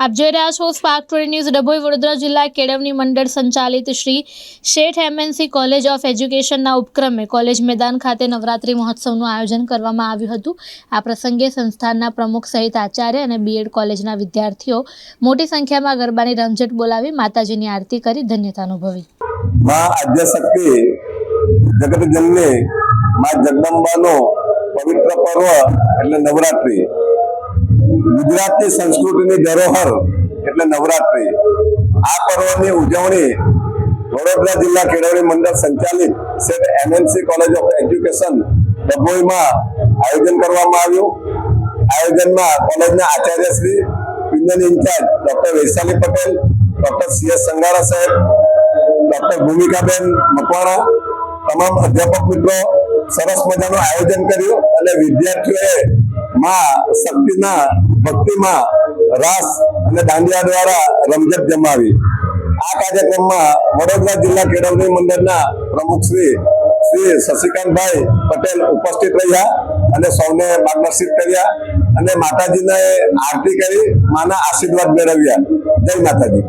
આપ જોઈ રહ્યા છો Spark Today News Dabhoi Vadodara જિલ્લા કેળવણી મંડળ સંચાલિત શ્રી શેઠ એમએનસી કોલેજ ઓફ એજ્યુકેશનના ઉપક્રમે કોલેજ મેદાન ખાતે નવરાત્રિ મહોત્સવનું આયોજન કરવામાં આવ્યું હતું. આ પ્રસંગે સંસ્થાનના પ્રમુખ સહિત આચાર્ય અને બીએડ કોલેજના વિદ્યાર્થીઓ મોટી સંખ્યામાં ગરબાની રમઝટ બોલાવી માતાજીની આરતી કરી ધન્યતા અનુભવી. માં આદ્યશક્તિ જગત જનની માં જગદંબાનો પવિત્ર પર્વ એટલે નવરાત્રિ. ગુજરાતની સંસ્કૃતિની ધરોહર એટલે નવરાત્રિ. આ પર્વની ઉજવણી વડોદરા જિલ્લા કેળવણી મંડળ સંચાલિત સેટ એમએનસી કોલેજ ઓફ એજ્યુકેશન ડભોઈમાં આયોજન કરવામાં આવ્યું. આયોજનમાં કોલેજના Acharya Shri union incharge doctor Vaishali Patel, doctor C S Sangara સાહેબ, ડોક્ટર ભૂમિકાબેન મકવાણા, તમામ અધ્યાપક મિત્રો સરસ મજાનું આયોજન કર્યું અને વિદ્યાર્થીઓએ માં શક્તિના ભક્તિમાં રાસ અને દાંડિયા દ્વારા રમઝટ જમાવી. આ કાર્યક્રમમાં વડોદરા જિલ્લા કેળવણી મંડળના પ્રમુખ શ્રી શ્રી શશિકાંતભાઈ પટેલ ઉપસ્થિત રહ્યા અને સૌને માર્ગદર્શિત કર્યા અને માતાજીને આરતી કરી, માના આશીર્વાદ મેળવ્યા. જય માતાજી.